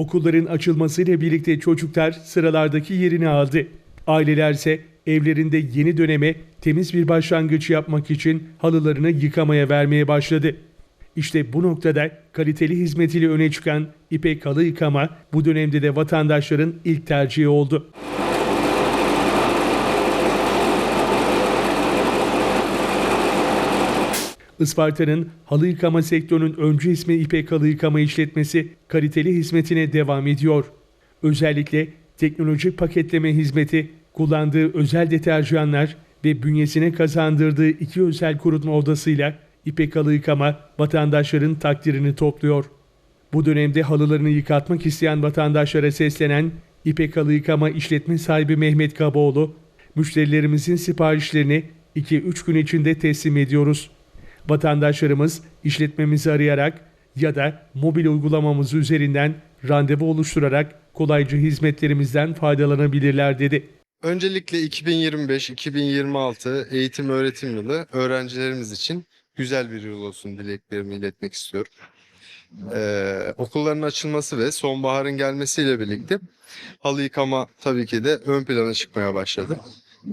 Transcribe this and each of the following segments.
Okulların açılmasıyla birlikte çocuklar sıralardaki yerini aldı. Ailelerse evlerinde yeni döneme temiz bir başlangıç yapmak için halılarını yıkamaya vermeye başladı. İşte bu noktada kaliteli hizmetiyle öne çıkan İpek Halı Yıkama bu dönemde de vatandaşların ilk tercihi oldu. Isparta'nın halı yıkama sektörünün öncü ismi İpek Halı Yıkama İşletmesi kaliteli hizmetine devam ediyor. Özellikle teknolojik paketleme hizmeti, kullandığı özel deterjanlar ve bünyesine kazandırdığı iki özel kurutma odasıyla İpek Halı Yıkama vatandaşların takdirini topluyor. Bu dönemde halılarını yıkatmak isteyen vatandaşlara seslenen İpek Halı Yıkama işletme sahibi Mehmet Kaboğlu, müşterilerimizin siparişlerini 2-3 gün içinde teslim ediyoruz. Vatandaşlarımız işletmemizi arayarak ya da mobil uygulamamız üzerinden randevu oluşturarak kolayca hizmetlerimizden faydalanabilirler dedi. Öncelikle 2025-2026 eğitim öğretim yılı öğrencilerimiz için güzel bir yıl olsun dileklerimi iletmek istiyorum. Ee, okulların açılması ve sonbaharın gelmesiyle birlikte halı yıkama tabii ki de ön plana çıkmaya başladı.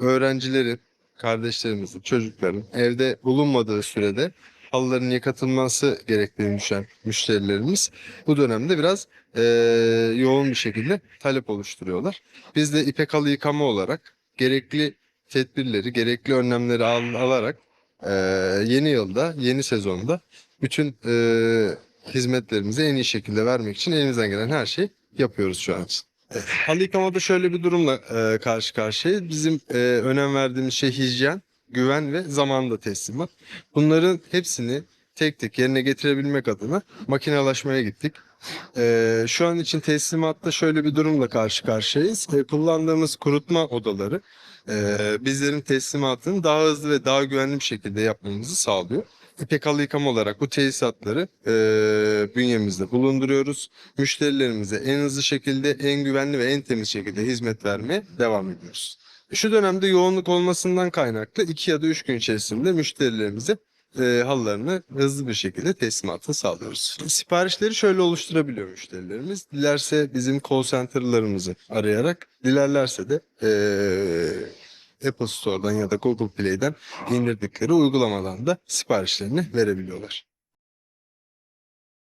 Öğrencilerin, kardeşlerimizin, çocukların evde bulunmadığı sürede halıların yıkatılması gerektiğini düşen müşterilerimiz bu dönemde biraz eee, yoğun bir şekilde talep oluşturuyorlar. Biz de İpek Halı Yıkama olarak gerekli tedbirleri, gerekli önlemleri al- alarak eee, yeni yılda, yeni sezonda bütün eee, hizmetlerimizi en iyi şekilde vermek için elimizden gelen her şeyi yapıyoruz şu an için. Evet. Şöyle bir durumla eee, karşı karşıyayız. Bizim eee, önem verdiğimiz şey hijyen, güven ve zamanında teslimat. Bunların hepsini tek tek yerine getirebilmek adına makinelaşmaya gittik. Ee, şu an için teslimatta şöyle bir durumla karşı karşıyayız. Ee, kullandığımız kurutma odaları e, bizlerin teslimatını daha hızlı ve daha güvenli bir şekilde yapmamızı sağlıyor. İpek halı yıkama olarak bu tesisatları e, bünyemizde bulunduruyoruz. Müşterilerimize en hızlı şekilde, en güvenli ve en temiz şekilde hizmet vermeye devam ediyoruz. Şu dönemde yoğunluk olmasından kaynaklı 2 ya da 3 gün içerisinde müşterilerimize e, halılarını hızlı bir şekilde teslimatını sağlıyoruz. Siparişleri şöyle oluşturabiliyor müşterilerimiz. Dilerse bizim call center'larımızı arayarak, dilerlerse de e, Apple Store'dan ya da Google Play'den indirdikleri uygulamadan da siparişlerini verebiliyorlar.